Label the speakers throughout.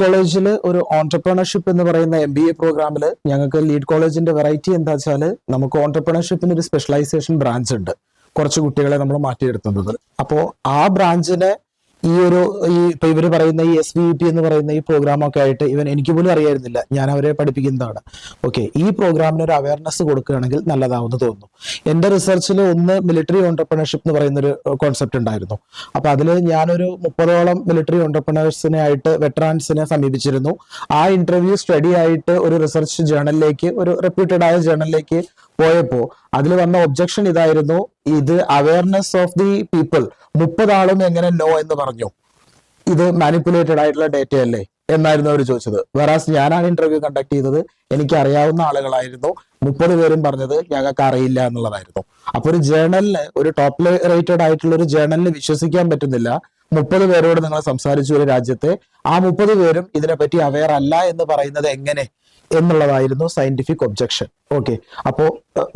Speaker 1: കോളേജിൽ ഒരു ഓൺടർപ്രണർഷിപ്പ് എന്ന് പറയുന്ന എം ബി എ പ്രോഗ്രാമിൽ ഞങ്ങൾക്ക് ലീഡ് കോളേജിന്റെ വെറൈറ്റി എന്താ വെച്ചാൽ നമുക്ക് ഓൺടർപ്രണർഷിപ്പിന് ഒരു സ്പെഷ്യലൈസേഷൻ ബ്രാഞ്ച് ഉണ്ട്. കുറച്ച് കുട്ടികളെ നമ്മൾ മാറ്റിയെടുത്തുന്നത് അപ്പോൾ ആ ബ്രാഞ്ചിനെ ഈ ഒരു ഈ ഇപ്പൊ ഇവർ പറയുന്ന ഈ എസ് വി പി എന്ന് പറയുന്ന ഈ പ്രോഗ്രാം ഒക്കെ ആയിട്ട് ഇവൻ എനിക്ക് പോലും അറിയായിരുന്നില്ല. ഞാൻ അവരെ പഠിപ്പിക്കുന്നതാണ്. ഓക്കെ ഈ പ്രോഗ്രാമിന് ഒരു അവയർനെസ് കൊടുക്കുകയാണെങ്കിൽ നല്ലതാവുമെന്ന് തോന്നുന്നു. എന്റെ റിസർച്ചിൽ ഒന്ന് മിലിറ്ററി ഓണ്ടർപ്രണർഷിപ്പ് എന്ന് പറയുന്ന ഒരു കോൺസെപ്റ്റ് ഉണ്ടായിരുന്നു. അപ്പൊ അതിൽ ഞാനൊരു മുപ്പതോളം മിലിറ്ററി ഓണ്ടർപ്രണേഴ്സിനെ ആയിട്ട് വെറ്ററാൻസിനെ സമീപിച്ചിരുന്നു. ആ ഇന്റർവ്യൂ സ്റ്റഡി ആയിട്ട് ഒരു റിസർച്ച് ജേണലിലേക്ക് ഒരു റെപ്യൂട്ടഡ് ആയ ജേണലിലേക്ക് പോയപ്പോ അതിൽ വന്ന ഒബ്ജക്ഷൻ ഇതായിരുന്നു. ഇത് അവയർനെസ് ഓഫ് ദി പീപ്പിൾ മുപ്പതാളും എങ്ങനെ നോ എന്ന് പറഞ്ഞു. ഇത് മാനിപ്പുലേറ്റഡ് ആയിട്ടുള്ള ഡേറ്റ അല്ലേ? എന്നായിരുന്നു അവർ ചോദിച്ചത്. വെറാസ് ഞാനാണ് ഇന്റർവ്യൂ കണ്ടക്ട് ചെയ്തത് എനിക്ക് അറിയാവുന്ന ആളുകളായിരുന്നു. മുപ്പത് പേരും പറഞ്ഞത് ഞങ്ങൾക്ക് അറിയില്ല എന്നുള്ളതായിരുന്നു. അപ്പൊ ഒരു ജേണലിന് ഒരു ടോപ്പ് റേറ്റഡ് ആയിട്ടുള്ള ഒരു ജേണലിന് വിശ്വസിക്കാൻ പറ്റുന്നില്ല. മുപ്പത് പേരോട് നിങ്ങൾ സംസാരിച്ചു ഒരു രാജ്യത്തെ ആ മുപ്പത് പേരും ഇതിനെപ്പറ്റി അവയർ അല്ല എന്ന് പറയുന്നത് എങ്ങനെ? എന്നുള്ളതായിരുന്നു സയന്റിഫിക് ഒബ്ജക്ഷൻ ഓക്കെ അപ്പോ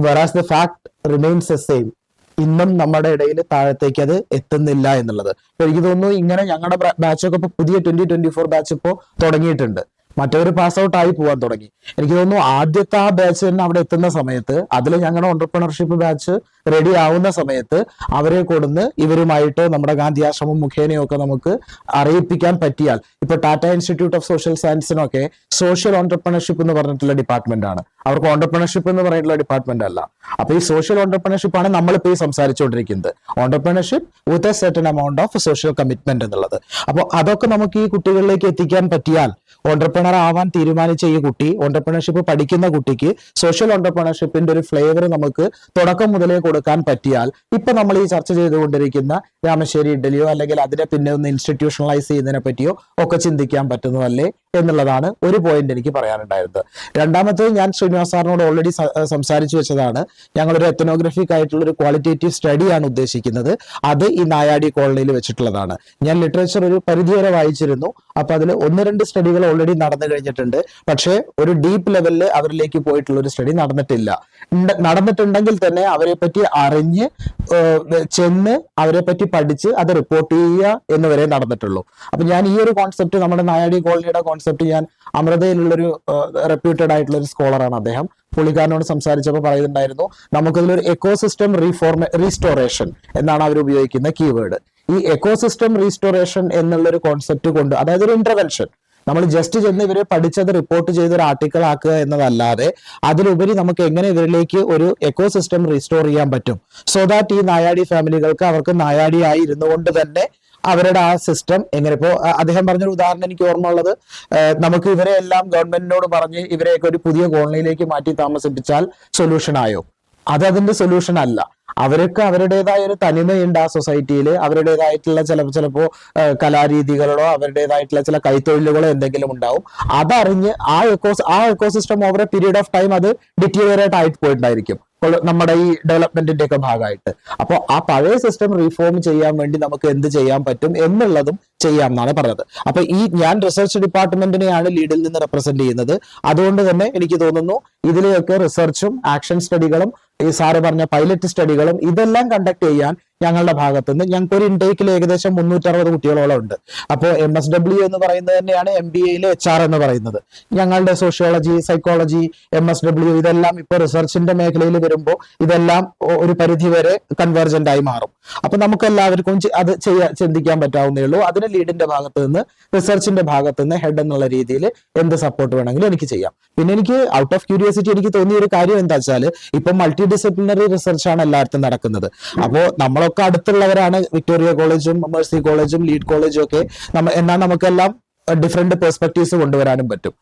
Speaker 1: whereas the fact remains a same ഇന്നും നമ്മുടെ ഇടയിൽ താഴത്തേക്ക് അത് എത്തുന്നില്ല എന്നുള്ളത്. എനിക്ക് തോന്നുന്നു ഇങ്ങനെ ഞങ്ങളുടെ ബാച്ചൊക്കെ ഇപ്പൊ പുതിയ ട്വന്റി ട്വന്റി ഫോർ ബാച്ച് ഇപ്പോൾ തുടങ്ങിയിട്ടുണ്ട്. മറ്റവർ പാസ് ഔട്ട് ആയി പോകാൻ തുടങ്ങി. എനിക്ക് തോന്നുന്നു ആദ്യത്തെ ആ ബാച്ച് തന്നെ അവിടെ എത്തുന്ന സമയത്ത് അതിൽ ഞങ്ങളുടെ ഓണ്ടർപ്രണർഷിപ്പ് ബാച്ച് റെഡി ആവുന്ന സമയത്ത് അവരെ കൊടുന്ന് ഇവരുമായിട്ട് നമ്മുടെ ഗാന്ധി ആശ്രമം മുഖേനയൊക്കെ നമുക്ക് അറിയിപ്പിക്കാൻ പറ്റിയാൽ ഇപ്പൊ ടാറ്റ ഇൻസ്റ്റിറ്റ്യൂട്ട് ഓഫ് സോഷ്യൽ സയൻസിനൊക്കെ സോഷ്യൽ ഓണ്ടർപ്രണർഷിപ്പ് എന്ന് പറഞ്ഞിട്ടുള്ള ഡിപ്പാർട്ട്മെന്റ് ആണ്. അവർക്ക് ഓണ്ടർപ്രണർഷിപ്പ് എന്ന് പറഞ്ഞിട്ടുള്ള ഡിപ്പാർട്ട്മെന്റ് അല്ല. അപ്പൊ ഈ സോഷ്യൽ ഓണ്ടർപ്രണർഷിപ്പ് ആണ് നമ്മളിപ്പോ ഈ സംസാരിച്ചുകൊണ്ടിരിക്കുന്നത് entrepreneurship with a certain amount of social commitment എന്നുള്ളത്. അപ്പോൾ അതൊക്കെ നമുക്ക് ഈ കുട്ടികളിലേക്ക് എത്തിക്കാൻ പറ്റിയാൽ ഓണ്ടർപ്രണർ ആവാൻ തീരുമാനിച്ച ഈ കുട്ടി ഓണ്ടർപ്രണർഷിപ്പ് പഠിക്കുന്ന കുട്ടിക്ക് സോഷ്യൽ ഓണ്ടർപ്രണർഷിപ്പിന്റെ ഒരു ഫ്ലേവർ നമുക്ക് തുടക്കം മുതലേ കൊടുക്കാൻ പറ്റിയാൽ ഇപ്പൊ നമ്മൾ ഈ ചർച്ച ചെയ്തുകൊണ്ടിരിക്കുന്ന രാമശ്ശേരി ഇഡലിയോ അല്ലെങ്കിൽ അതിനെ പിന്നെ ഒന്ന് ഇൻസ്റ്റിറ്റ്യൂഷണലൈസ് ചെയ്യുന്നതിനെ പറ്റിയോ ഒക്കെ ചിന്തിക്കാൻ പറ്റുന്നതല്ലേ? എന്നുള്ളതാണ് ഒരു പോയിന്റ് എനിക്ക് പറയാനുണ്ടായിരുന്നത്. രണ്ടാമത്തേത് ഞാൻ ശ്രീനിവാസ് സാറിനോട് ഓൾറെഡി സംസാരിച്ചു വെച്ചതാണ്. ഞങ്ങളൊരു എത്തനോഗ്രഫിക് ആയിട്ടുള്ള ഒരു ക്വാളിറ്റേറ്റീവ് സ്റ്റഡിയാണ് ഉദ്ദേശിക്കുന്നത്. അത് ഈ നായാടി കോളനിയിൽ വെച്ചിട്ടുള്ളതാണ്. ഞാൻ ലിറ്ററേച്ചർ ഒരു പരിധിവരെ വായിച്ചിരുന്നു. അപ്പൊ അതിൽ ഒന്ന് രണ്ട് സ്റ്റഡികൾ ഓൾറെഡി നടന്നു കഴിഞ്ഞിട്ടുണ്ട്. പക്ഷേ ഒരു ഡീപ്പ് ലെവലിൽ അവരിലേക്ക് പോയിട്ടുള്ള ഒരു സ്റ്റഡി നടന്നിട്ടില്ല നടന്നിട്ടുണ്ടെങ്കിൽ തന്നെ അവരെ പറ്റി അറിഞ്ഞ് ചെന്ന് അവരെ പറ്റി പഠിച്ച് അത് റിപ്പോർട്ട് ചെയ്യുക എന്ന് വരെ നടന്നിട്ടുള്ളൂ. അപ്പൊ ഞാൻ ഈ ഒരു കോൺസെപ്റ്റ് നമ്മുടെ നായാടി കോളനിയുടെ കോൺസെപ്റ്റ് ഞാൻ അമൃതയിലുള്ളൊരു റെപ്യൂട്ടഡ് ആയിട്ടുള്ള ഒരു സ്കോളറാണ് അദ്ദേഹം. പുള്ളിക്കാരനോട് സംസാരിച്ചപ്പോൾ പറയുന്നുണ്ടായിരുന്നു നമുക്കിതിലൊരു എക്കോസിസ്റ്റം റീഫോർമ റീസ്റ്റോറേഷൻ എന്നാണ് അവർ ഉപയോഗിക്കുന്ന കീവേഡ് ഈ എക്കോസിസ്റ്റം റീസ്റ്റോറേഷൻ എന്നുള്ള ഒരു കോൺസെപ്റ്റ് കൊണ്ട് അതായത് ഒരു ഇന്റർവെൻഷൻ നമ്മൾ ജസ്റ്റ് ചെന്ന് ഇവർ പഠിച്ചത് റിപ്പോർട്ട് ചെയ്ത് ഒരു ആർട്ടിക്കിൾ ആക്കുക എന്നതല്ലാതെ അതിലുപരി നമുക്ക് എങ്ങനെ ഇവരിലേക്ക് ഒരു എക്കോ സിസ്റ്റം റീസ്റ്റോർ ചെയ്യാൻ പറ്റും? സോ ദാറ്റ് ഈ നായാടി ഫാമിലികൾക്ക് അവർക്ക് നായാടിയായി ഇരുന്നുകൊണ്ട് തന്നെ അവരുടെ ആ സിസ്റ്റം എങ്ങനെ? ഇപ്പോ അദ്ദേഹം പറഞ്ഞൊരു ഉദാഹരണം എനിക്ക് ഓർമ്മ ഉള്ളത് നമുക്ക് ഇവരെ എല്ലാം ഗവൺമെന്റിനോട് പറഞ്ഞ് ഇവരെയൊക്കെ ഒരു പുതിയ കോളനിയിലേക്ക് മാറ്റി താമസിപ്പിച്ചാൽ സൊല്യൂഷൻ ആയോ? അത് അതിന്റെ സൊല്യൂഷൻ അല്ല. അവർക്ക് അവരുടേതായ ഒരു തനിമയുണ്ട് ആ സൊസൈറ്റിയിൽ അവരുടേതായിട്ടുള്ള ചില ചിലപ്പോ കലാരീതികളോ അവരുടേതായിട്ടുള്ള ചില കൈത്തൊഴിലുകളോ എന്തെങ്കിലും ഉണ്ടാവും. അതറിഞ്ഞ് ആ എക്കോസ് ആ ecosystem over a period of time അത് ഡിറ്റീരിയറേറ്റ് ആയിട്ട് പോയിട്ടുണ്ടായിരിക്കും. നമ്മുടെ ഈ ഡെവലപ്മെന്റിന്റെ ഒക്കെ ഭാഗമായിട്ട്. അപ്പോൾ ആ പഴയ സിസ്റ്റം റീഫോം ചെയ്യാൻ വേണ്ടി നമുക്ക് എന്ത് ചെയ്യാൻ പറ്റും എന്നുള്ളതും ചെയ്യാം എന്നാണ് പറഞ്ഞത്. അപ്പൊ ഈ ഞാൻ റിസർച്ച് ഡിപ്പാർട്ട്മെന്റിനെയാണ് ലീഡിൽ നിന്ന് റെപ്രസെന്റ് ചെയ്യുന്നത്. അതുകൊണ്ട് തന്നെ എനിക്ക് തോന്നുന്നു ഇതിലെയൊക്കെ റിസർച്ചും ആക്ഷൻ സ്റ്റഡികളും ഈ സാറ് പറഞ്ഞ പൈലറ്റ് സ്റ്റഡികളും ഇതെല്ലാം കണ്ടക്ട് ചെയ്യാൻ ഞങ്ങളുടെ ഭാഗത്തു നിന്ന് ഞങ്ങൾക്ക് ഒരു ഇൻടേക്കിൽ ഏകദേശം മുന്നൂറ്ററുപത് കുട്ടികളോളം ഉണ്ട്. അപ്പോൾ എം എസ് ഡബ്ല്യു എന്ന് പറയുന്നത് തന്നെയാണ് എം ബി എയിലെ എച്ച് ആർ എന്ന് പറയുന്നത്. ഞങ്ങളുടെ sociology psychology M S W ഇതെല്ലാം ഇപ്പോൾ റിസർച്ചിന്റെ മേഖലയിൽ വരുമ്പോൾ ഇതെല്ലാം ഒരു പരിധി വരെ കൺവേർജന്റ് ആയി മാറും. അപ്പൊ നമുക്ക് എല്ലാവർക്കും അത് ചെയ്യാൻ ചിന്തിക്കാൻ പറ്റാവുന്നേ ഉള്ളൂ. അതിന് ലീഡിന്റെ ഭാഗത്ത് നിന്ന് റിസർച്ചിന്റെ ഭാഗത്ത് നിന്ന് ഹെഡ് എന്നുള്ള രീതിയിൽ എന്ത് സപ്പോർട്ട് വേണമെങ്കിലും എനിക്ക് ചെയ്യാം. പിന്നെ എനിക്ക് ഔട്ട് ഓഫ് ക്യൂരിയോസിറ്റി എനിക്ക് തോന്നിയ ഒരു കാര്യം എന്താ വെച്ചാൽ ഇപ്പൊ മൾട്ടി ഡിസിപ്ലിനറി റിസർച്ചാണ് എല്ലായിടത്തും നടക്കുന്നത്. അപ്പോൾ നമ്മളൊക്കെ അടുത്തുള്ളവരാണ് വിക്ടോറിയ കോളേജും മേഴ്സി കോളേജും ലീഡ് കോളേജും ഒക്കെ. എന്നാൽ നമുക്കെല്ലാം ഡിഫറെന്റ് പെർസ്പെക്ടീവ്സ് കൊണ്ടുവരാനും പറ്റും.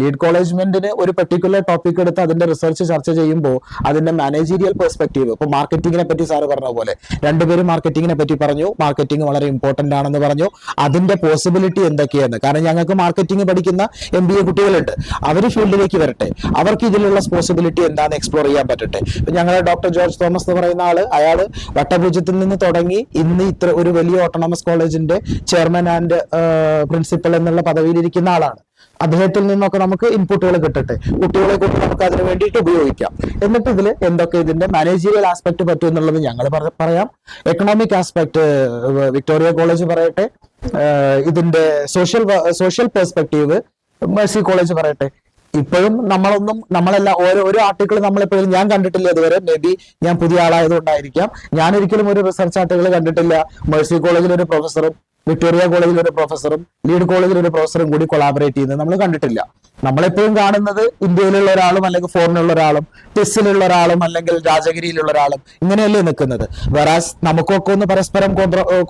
Speaker 1: ലീഡ് കോളേജ്മെന്റിന് ഒരു പെർട്ടിക്കുലർ ടോപ്പിക് എടുത്ത് അതിന്റെ റിസർച്ച് ചർച്ച ചെയ്യുമ്പോൾ അതിന്റെ മാനേജീരിയൽ പെർസ്പെക്ടീവ് ഇപ്പൊ മാർക്കറ്റിങ്ങിനെ പറ്റി സാറ് പറഞ്ഞ പോലെ രണ്ടുപേരും മാർക്കറ്റിങ്ങിനെ പറ്റി പറഞ്ഞു മാർക്കറ്റിംഗ് വളരെ ഇമ്പോർട്ടന്റ് ആണെന്ന് പറഞ്ഞു. അതിന്റെ പോസിബിലിറ്റി എന്തൊക്കെയാണ്? കാരണം ഞങ്ങൾക്ക് മാർക്കറ്റിംഗ് പഠിക്കുന്ന എം ബി എ കുട്ടികളുണ്ട്. അവർ ഫീൽഡിലേക്ക് വരട്ടെ. അവർക്ക് ഇതിലുള്ള പോസിബിലിറ്റി എന്താണെന്ന് എക്സ്പ്ലോർ ചെയ്യാൻ പറ്റട്ടെ. ഞങ്ങളുടെ ഡോക്ടർ ജോർജ് തോമസ് എന്ന് പറയുന്ന ആൾ അയാൾ വട്ടപൂജ്യത്തിൽ നിന്ന് തുടങ്ങി ഇന്ന് ഇത്ര ഒരു വലിയ ഓട്ടോണമസ് കോളേജിന്റെ ചെയർമാൻ ആൻഡ് പ്രിൻസിപ്പൽ പ്രിൻസിപ്പൽ എന്നുള്ള പദവിയിലിരിക്കുന്ന ആളാണ്. അദ്ദേഹത്തിൽ നിന്നൊക്കെ നമുക്ക് ഇൻപുട്ടുകൾ കിട്ടട്ടെ. കുട്ടികളെ കൊണ്ട് നമുക്ക് അതിന് വേണ്ടിയിട്ട് ഉപയോഗിക്കാം. എന്നിട്ട് ഇതിൽ എന്തൊക്കെ ഇതിന്റെ മാനേജീരിയൽ ആസ്പെക്ട് പറ്റും എന്നുള്ളത് ഞങ്ങൾ പറയാം. എക്കണോമിക് ആസ്പെക്ട് വിക്ടോറിയ കോളേജ് പറയട്ടെ. ഇതിന്റെ social social perspective Mercy college പറയട്ടെ. ഇപ്പോഴും നമ്മളൊന്നും നമ്മളെല്ലാം ഓരോ ഒരു ആർട്ടിക്കിൾ നമ്മളെപ്പോഴും ഞാൻ കണ്ടിട്ടില്ല ഇതുവരെ. മേ ബി ഞാൻ പുതിയ ആളായതുകൊണ്ടായിരിക്കാം. ഞാൻ ഒരിക്കലും ഒരു റിസർച്ച് ആർട്ടിക്കിൾ കണ്ടിട്ടില്ല. മേഴ്സി കോളേജിൽ ഒരു പ്രൊഫസറും വിക്ടോറിയ കോളേജിൽ ഒരു പ്രൊഫസറും ലീഡ് കോളേജിൽ ഒരു പ്രൊഫസറും കൂടി കൊളാബറേറ്റ് ചെയ്യുന്നത് നമ്മൾ കണ്ടിട്ടില്ല. നമ്മളെപ്പോഴും കാണുന്നത് ഇന്ത്യയിലുള്ള ഒരാളും അല്ലെങ്കിൽ ഫോറിനുള്ള ഒരാളും ടെസ്റ്റിലുള്ള ഒരാളും അല്ലെങ്കിൽ രാജഗിരിയിലുള്ള ഒരാളും ഇങ്ങനെയല്ലേ നിൽക്കുന്നത്. വെറാസ് നമുക്കൊക്കെ ഒന്ന് പരസ്പരം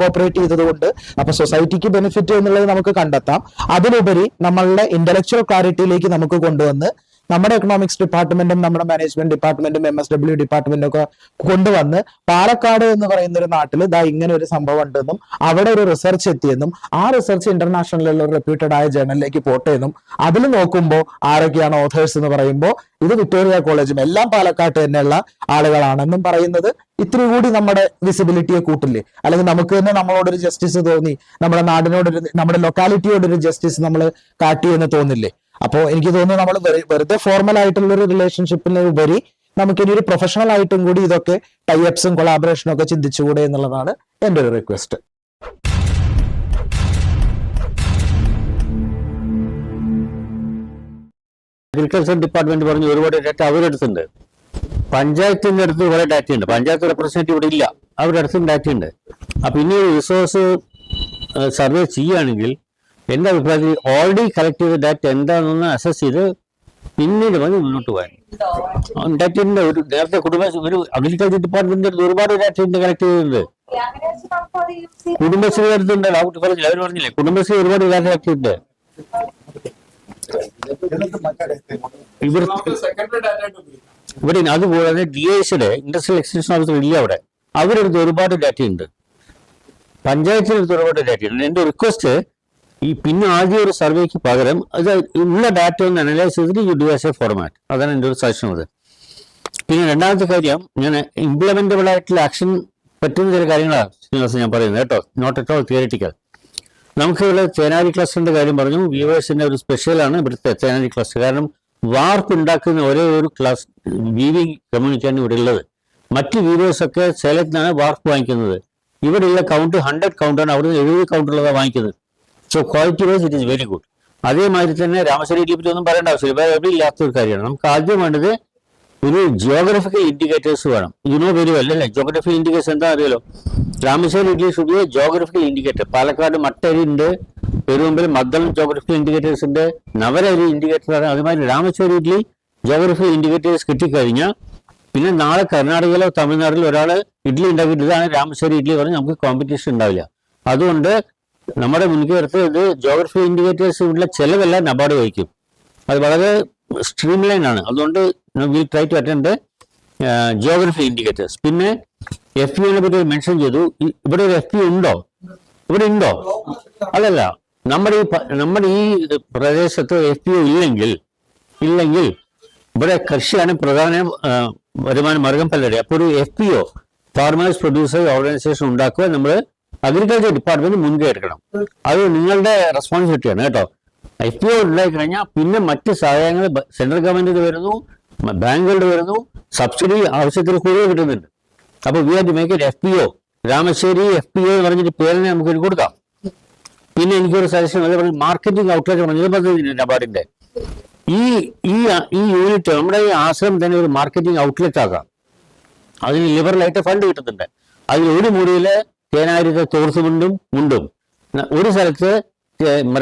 Speaker 1: കോപ്പറേറ്റ് ചെയ്തതുകൊണ്ട് അപ്പൊ സൊസൈറ്റിക്ക് ബെനിഫിറ്റ് എന്നുള്ളത് നമുക്ക് കണ്ടെത്താം. അതിലുപരി നമ്മളുടെ ഇന്റലക്ച്വൽ ക്ലാരിറ്റിയിലേക്ക് നമുക്ക് കൊണ്ടുവന്ന് നമ്മുടെ എക്കണോമിക്സ് ഡിപ്പാർട്ട്മെന്റും നമ്മുടെ മാനേജ്മെന്റ് ഡിപ്പാർട്ട്മെന്റും എം എസ് ഡബ്ല്യു ഡിപ്പാർട്ട്മെന്റും ഒക്കെ കൊണ്ടുവന്ന് പാലക്കാട് എന്ന് പറയുന്ന ഒരു നാട്ടിൽ ഇതാ ഇങ്ങനെ ഒരു സംഭവം ഉണ്ടെന്നും അവിടെ ഒരു റിസർച്ച് എത്തിയെന്നും ആ റിസർച്ച് ഇന്റർനാഷണലിലുള്ള ഒരു റെപ്യൂട്ടഡ് ആയ ജേണലിലേക്ക് പോട്ടെ എന്നും അതിൽ നോക്കുമ്പോൾ ആരൊക്കെയാണ് ഓഥേഴ്സ് എന്ന് പറയുമ്പോൾ ഇത് വിക്ടോറിയ കോളേജും എല്ലാം പാലക്കാട് തന്നെയുള്ള ആളുകളാണെന്നും പറയുന്നത് ഇത്തിരി കൂടി നമ്മുടെ വിസിബിലിറ്റിയെ കൂട്ടില്ലേ? അല്ലെങ്കിൽ നമുക്ക് തന്നെ നമ്മളോടൊരു ജസ്റ്റിസ് തോന്നി നമ്മുടെ നാടിനോടൊരു നമ്മുടെ ലൊക്കാലിറ്റിയോടൊരു ജസ്റ്റിസ് നമ്മൾ കാട്ടി എന്ന് തോന്നില്ലേ? അപ്പോൾ എനിക്ക് തോന്നുന്നു നമ്മൾ വെറുതെ ഫോർമൽ ആയിട്ടുള്ള ഒരു റിലേഷൻഷിപ്പിന് ഉപരി നമുക്ക് ഇനി ഒരു പ്രൊഫഷണൽ ആയിട്ടും കൂടി ഇതൊക്കെ ടൈഅപ്സും കൊളാബറേഷനും ഒക്കെ ചിന്തിച്ചുകൂടെ എന്നുള്ളതാണ് എന്റെ ഒരു റിക്വസ്റ്റ്
Speaker 2: അഗ്രികൾച്ചർ ഡിപ്പാർട്ട്മെന്റ് പറഞ്ഞു ഒരുപാട് ഡാറ്റ അവരെടുത്തുണ്ട് പഞ്ചായത്തിന്റെ അടുത്ത് കുറെ ഡാറ്റ ഉണ്ട്. പഞ്ചായത്ത് റെപ്രസെന്റേറ്റീവ് ഇവിടെ ഇല്ല. അവരുടെ അടുത്തും ഡാറ്റ ഉണ്ട്. അപ്പൊ ഇനി റിസോഴ്സ് സർവേ ചെയ്യുകയാണെങ്കിൽ എന്റെ അഭിപ്രായത്തിൽ ഓൾറെഡി കളക്ട് ചെയ്ത ഡാറ്റ എന്താണെന്ന് അസസ് ചെയ്ത് പിന്നീട് മതി മുന്നോട്ട് പോകാൻ. ഡാറ്റയുടെ ഒരു നേരത്തെ കുടുംബശ്രീ ഒരു അഗ്രികൾച്ചർ ഡിപ്പാർട്ട്മെന്റിന്റെ അടുത്ത് ഒരുപാട് ഡാറ്റ ഉണ്ട് കളക്ട് ചെയ്തിട്ടുണ്ട് കുടുംബശ്രീ അടുത്തുണ്ട് കുട്ടി പറഞ്ഞില്ല? അവർ പറഞ്ഞില്ലേ? കുടുംബശ്രീ ഒരുപാട് ഡാറ്റ കളക്ട് ചെയ്തിട്ടുണ്ട് ഇവിടെ അതുപോലെ ഡി എസിയുടെ ഇൻഡസ്ട്രിയൽ എക്സ്റ്റൻഷൻ ഓഫീസർ ഇല്ല അവിടെ. അവരെടുത്ത് ഒരുപാട് ഡാറ്റ ഉണ്ട്. പഞ്ചായത്തിനടുത്ത് ഒരുപാട് ഡാറ്റ ഉണ്ട്. എന്റെ റിക്വസ്റ്റ് ഈ പിന്നെ ആദ്യ ഒരു സർവേക്ക് പകരം അത് ഉള്ള ഡാറ്റ ഒന്ന് അനലൈസ് ചെയ്തിട്ട് you do as a format അതാണ് എന്റെ ഒരു സജഷൻ അത് പിന്നെ രണ്ടാമത്തെ കാര്യം ഞാൻ ഇംപ്ലിമെന്റബിൾ ആയിട്ടുള്ള ആക്ഷൻ പറ്റുന്ന ചില കാര്യങ്ങളാണ് ശ്രീനിവാസൻ ഞാൻ പറയുന്നത് കേട്ടോ. നോട്ട് അറ്റ് ഓൾ തിയറിറ്റിക്കൽ നമുക്ക് ഇവിടെ ചേനാരി ക്ലസ്റ്ററിന്റെ കാര്യം പറഞ്ഞു. വ്യൂവേഴ്സിന്റെ ഒരു സ്പെഷ്യലാണ് ഇവിടുത്തെ ചേനാരി ക്ലസ്റ്റർ കാരണം വാർപ്പ് ഉണ്ടാക്കുന്ന ഒരേ ഒരു ക്ലാസ് വീവിംഗ് കമ്മ്യൂണിറ്റിയാണ് ഇവിടെ ഉള്ളത്. മറ്റ് വ്യൂവേഴ്സ് ഒക്കെ സേലത്തിനാണ് വാർപ്പ് വാങ്ങിക്കുന്നത്. ഇവിടെയുള്ള കൗണ്ട് ഹൺഡ്രഡ് കൗണ്ടാണ് അവിടെ നിന്ന് എഴുപത് കൗണ്ടുള്ളതാണ് വാങ്ങിക്കുന്നത്. So quality wise it is very good അതേമാതിരി തന്നെ രാമശ്ശേരിയെ പറ്റി ഒന്നും പറയേണ്ട ആവശ്യമില്ല. വേറെ എവിടെ ഇല്ലാത്ത ഒരു കാര്യമാണ്. നമുക്ക് ആദ്യം വേണ്ടത് ഒരു ജിയോഗ്രഫിക്കൽ ഇൻഡിക്കേറ്റേഴ്സ് വേണം. ഇതിനോ വെരി വെൽ അല്ലേ? ജോഗ്രഫിക്കൽ ഇൻഡിക്കേറ്റേഴ്സ് എന്താ അറിയാലോ? Ramassery idli should geographical indicator Palakkad മട്ടരി ഉണ്ട്. പെരുമ്പൽ മദ്ദളം ജോഗ്രഫിക്കൽ ഇൻഡിക്കേറ്റേഴ്സ് ഉണ്ട്. നവരരി ഇൻഡിക്കേറ്റർ ആണ്. അതുമാതിരി രാമശ്ശേരി ഇഡ്ലി ജോഗ്രഫിക്കൽ ഇൻഡിക്കേറ്റേഴ്സ് കിട്ടിക്കഴിഞ്ഞാൽ പിന്നെ നാളെ കർണാടകയിലോ തമിഴ്നാട്ടിലോ ഒരാൾ ഇഡ്ഡലി ഉണ്ടാക്കിയിട്ട് ഇതാണ് രാമശ്ശേരി ഇഡ്ഡലി പറഞ്ഞ് നമുക്ക് കോമ്പറ്റീഷൻ ഉണ്ടാവില്ല. അതുകൊണ്ട് നമ്മുടെ മുൻകരുത്ത് ഇത് ജോഗ്രഫി ഇൻഡിക്കേറ്റേഴ്സ് ഉള്ള ചെലവെല്ലാം നബാർഡ് വഹിക്കും. അത് വളരെ സ്ട്രീം ലൈൻ ആണ്. അതുകൊണ്ട് will try to attend geography indicators പിന്നെ എഫ് പിനെ പറ്റി മെൻഷൻ ചെയ്തു. ഇവിടെ ഒരു എഫ് പി ഉണ്ടോ? ഇവിടെ ഉണ്ടോ? അതല്ല നമ്മുടെ ഈ നമ്മുടെ ഈ പ്രദേശത്ത് എഫ് പി ഒ ഇല്ലെങ്കിൽ ഇല്ലെങ്കിൽ ഇവിടെ കൃഷിയാണ് പ്രധാന വരുമാന മാർഗം പലരുടെ അപ്പോൾ ഒരു F P O farmers producers organisation ഉണ്ടാക്കുക. നമ്മൾ അഗ്രികൾച്ചർ ഡിപ്പാർട്ട്മെന്റ് മുൻകൈ എടുക്കണം അത് നിങ്ങളുടെ റെസ്പോൺസിബിലിറ്റി ആണ് കേട്ടോ. എഫ് പി ഒ ഉണ്ടായി കഴിഞ്ഞാൽ പിന്നെ മറ്റ് സഹായങ്ങൾ സെൻട്രൽ ഗവൺമെന്റ് വരുന്നു ബാങ്കുകളുടെ വരുന്നു സബ്സിഡി ആവശ്യത്തിൽ കൂടുതൽ കിട്ടുന്നുണ്ട്. അപ്പോൾ we are to make F P O Ramassery F P O എന്ന് പറഞ്ഞിട്ട് പേരിനെ നമുക്ക് കൊടുക്കാം. പിന്നെ എനിക്കൊരു സജഷൻ അതേപോലെ മാർക്കറ്റിംഗ് ഔട്ട്ലെറ്റ് പറഞ്ഞത് പദ്ധതി നബാർഡിന്റെ. ഈ ഈ ഈ യൂണിറ്റ് നമ്മുടെ ഈ ആശ്രമം തന്നെ ഒരു മാർക്കറ്റിംഗ് ഔട്ട്ലെറ്റ് ആക്കാം. അതിന് ലിബറലായിട്ട് ഫണ്ട് കിട്ടുന്നുണ്ട്. അതിൽ ഒരു മുറിയിൽ തേനായിരത്തെ തോർത്ത് മുണ്ടും. മുണ്ടും ഒരു സ്ഥലത്ത്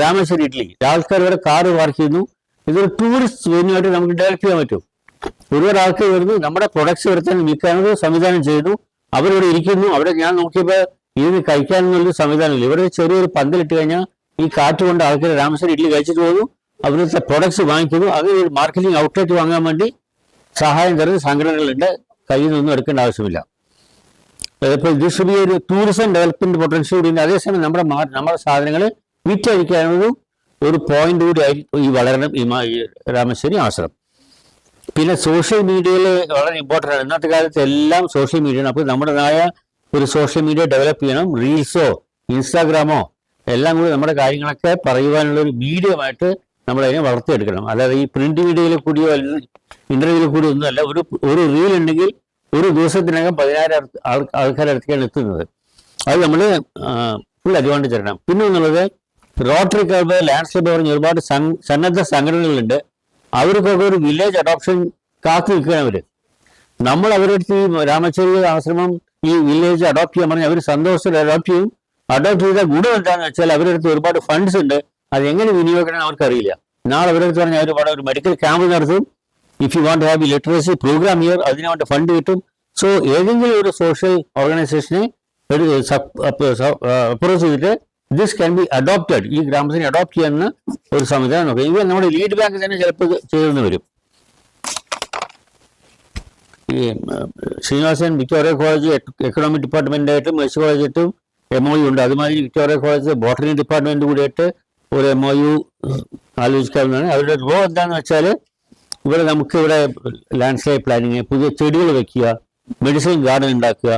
Speaker 2: രാമേശ്വരം ഇഡ്ലി. ആൾക്കാർ ഇവിടെ കാറ് പാർക്ക് ചെയ്യുന്നു. ഇതൊരു ടൂറിസ്റ്റ് വെന്യൂ ആയിട്ട് നമുക്ക് ഡെവലപ്പ് ചെയ്യാൻ പറ്റും. ഒരുപാട് ആൾക്കാർ വരുന്നു. നമ്മുടെ പ്രൊഡക്ട്സ് വരുത്താൻ വിൽക്കാനൊരു സംവിധാനം ചെയ്തു. അവരിവിടെ ഇരിക്കുന്നു. അവിടെ ഞാൻ നോക്കിയപ്പോൾ ഇതിന് കഴിക്കാനൊന്നും സംവിധാനമില്ല. ഇവിടെ ചെറിയൊരു പന്തലിട്ട് കഴിഞ്ഞാൽ ഈ കാറ്റ് കൊണ്ട് ആൾക്കാർ രാമേശ്വരം ഇഡ്ലി കഴിച്ചിട്ട് പോകുന്നു. അവരുടെ പ്രൊഡക്ട്സ് വാങ്ങിക്കുന്നു. അത് ഒരു മാർക്കറ്റിംഗ് ഔട്ട്ലെറ്റ് വാങ്ങാൻ വേണ്ടി സഹായം തരുന്ന സംഘടനകളുണ്ട്. കയ്യിൽ നിന്നും എടുക്കേണ്ട ആവശ്യമില്ല. ഇപ്പോൾ ഇത് ഷുഡ് ബി ഒരു ടൂറിസം ഡെവലപ്മെന്റ് പൊട്ടൻഷ്യൽ കൂടി ഉണ്ട് അതേസമയം നമ്മുടെ നമ്മുടെ സാധനങ്ങൾ വിറ്റഴിക്കാനൊരു ഒരു പോയിന്റ് കൂടി ആയി ഈ വളരണം ഈ രാമശ്ശേരി ആശ്രമം. പിന്നെ സോഷ്യൽ മീഡിയയിൽ വളരെ ഇമ്പോർട്ടന്റ് ആണ്. ഇന്നത്തെ കാലത്ത് എല്ലാം സോഷ്യൽ മീഡിയ ആണ്. അപ്പോൾ നമ്മുടേതായ ഒരു സോഷ്യൽ മീഡിയ ഡെവലപ്പ് ചെയ്യണം. റീൽസോ ഇൻസ്റ്റാഗ്രാമോ എല്ലാം കൂടി നമ്മുടെ കാര്യങ്ങളൊക്കെ പറയുവാനുള്ള ഒരു മീഡിയമായിട്ട് നമ്മൾ അതിനെ വളർത്തിയെടുക്കണം. അതായത് ഈ പ്രിന്റ് മീഡിയയിൽ കൂടിയോ ഇന്റർവ്യൂവിൽ കൂടിയോ ഒന്നുമല്ല. ഒരു ഒരു റീൽ ഉണ്ടെങ്കിൽ ഒരു ദിവസത്തിനകം പതിനായിരം ആൾ ആൾക്കാരുടെ അടുത്തേക്കാണ് എത്തുന്നത്. അത് നമ്മൾ ഫുൾ അഡ്വാന്റേജ് തരണം പിന്നെ എന്നുള്ളത് റോട്ടറി ക്ലബ്ബ് ലാൻഡ്സ്കേപ്പ് പറഞ്ഞ ഒരുപാട് സന്നദ്ധ സംഘടനകളുണ്ട്. അവർക്കൊക്കെ ഒരു വില്ലേജ് അഡോപ്ഷൻ കാത്തു നിൽക്കുകയാണ് അവർ നമ്മൾ അവരുടെ ഈ രാമച്ചേരി ആശ്രമം ഈ വില്ലേജ് അഡോപ്റ്റ് ചെയ്യാൻ പറഞ്ഞാൽ അവർ സന്തോഷത്തിൽ അഡോപ്റ്റ് ചെയ്യും. അഡോപ്റ്റ് ചെയ്ത ഗുണം എന്താണെന്ന് വെച്ചാൽ അവരുടെ അടുത്ത് ഒരുപാട് ഫണ്ട്സ് ഉണ്ട്. അത് എങ്ങനെ വിനിയോഗിക്കണം അവർക്കറിയില്ല. നാളെ അവരുടെ അടുത്ത് പറഞ്ഞാൽ അവർ ഒരു മെഡിക്കൽ ക്യാമ്പ് നടത്തും. If you want have literacy programme year അതിന് വേണ്ട ഫണ്ട് കിട്ടും. സോ ഏതെങ്കിലും ഒരു സോഷ്യൽ ഓർഗനൈസേഷനെ ഒരു അപ്രോച്ച് ചെയ്തിട്ട് ദിസ് ക്യാൻ ബി അഡോപ്റ്റഡ് ഈ ഗ്രാമത്തിനെ അഡോപ്റ്റ് ചെയ്യുന്ന ഒരു സംവിധാനം നോക്കുക. ഇവ നമ്മുടെ ലീഡ് ബാങ്ക് തന്നെ ചിലപ്പോൾ ചെയ്തെന്ന് വരും. ഈ ശ്രീനിവാസൻ വിക്ടോറിയ കോളേജ് എക്കണോമിക് ഡിപ്പാർട്ട്മെന്റായിട്ടും മെഴ്സി കോളേജായിട്ടും എം ഒ യു ഉണ്ട്. അതുമാതിരി വിക്ടോറിയ കോളേജ് ബോട്ടണി ഡിപ്പാർട്ട്മെന്റ് കൂടിയിട്ട് ഒരു എം ഒ യു ആലോചിക്കാവുന്നതാണ്. അവരുടെ റോ എന്താണെന്ന് വെച്ചാൽ ഇവിടെ നമുക്ക് ഇവിടെ ലാൻഡ് സ്ലൈഡ് പ്ലാനിങ് പുതിയ ചെടികൾ വെക്കുക മെഡിസിൻ ഗാർഡൻ ഉണ്ടാക്കുക.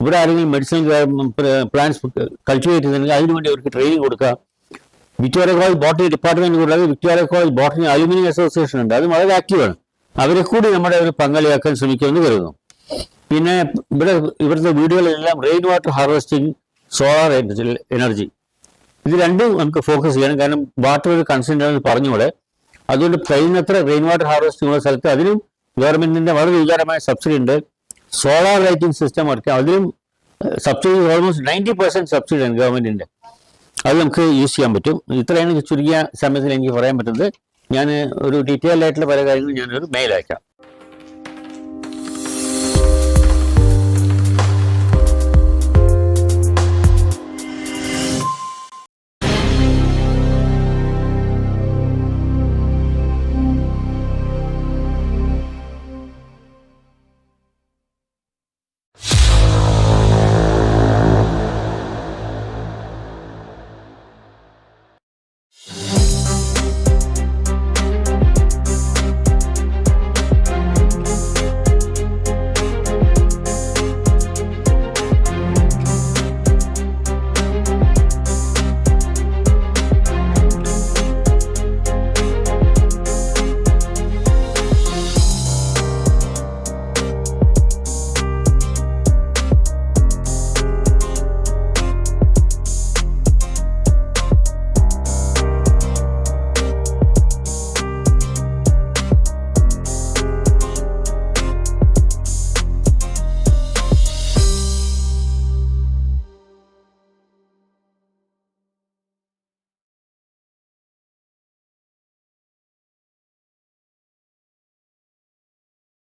Speaker 2: ഇവിടെ ആരെങ്കിലും മെഡിസിൻ പ്ലാന്റ്സ് കൾട്ടിവേറ്റ് ചെയ്തിട്ടുണ്ടെങ്കിൽ അതിനുവേണ്ടി അവർക്ക് ട്രെയിനിങ് കൊടുക്കുക. വിക്ടോറിയ കോളേജ് ബോട്ടണി ഡിപ്പാർട്ട്മെന്റ് കൂടാതെ Victoria college botany alumni association ഉണ്ട്. അത് വളരെ ആക്റ്റീവാണ് അവരെ കൂടി നമ്മുടെ ഒരു പങ്കാളിയാക്കാൻ ശ്രമിക്കുമെന്ന് കരുതുന്നു. പിന്നെ ഇവിടെ ഇവിടുത്തെ വീടുകളിലെല്ലാം rain water harvesting solar energy ഇത് രണ്ടും നമുക്ക് ഫോക്കസ് ചെയ്യണം. കാരണം വാട്ടർ ഒരു കൺസെന്റ് ആണെന്ന് പറഞ്ഞൂടെ അതുകൊണ്ട് കഴിയുന്നത്ര റെയിൻ വാട്ടർ ഹാർവെസ്റ്റിംഗ് സ്ഥലത്ത് അതിനും ഗവൺമെന്റിന്റെ വളരെ വിചാരമായ സബ്സിഡി ഉണ്ട്. സോളാർ ലൈറ്റിംഗ് സിസ്റ്റം വർക്ക് അതിനും subsidy almost ninety percent subsidy ആണ് ഗവൺമെന്റിന്റെ അത് നമുക്ക് യൂസ് ചെയ്യാൻ പറ്റും. ഇത്രയാണ് ചുരുങ്ങിയ സമയത്തിൽ എനിക്ക് പറയാൻ പറ്റുന്നത്. ഞാൻ ഒരു ഡീറ്റെയിൽ ആയിട്ടുള്ള പല കാര്യങ്ങളും ഞാനൊരു മെയിൽ അയക്കാം.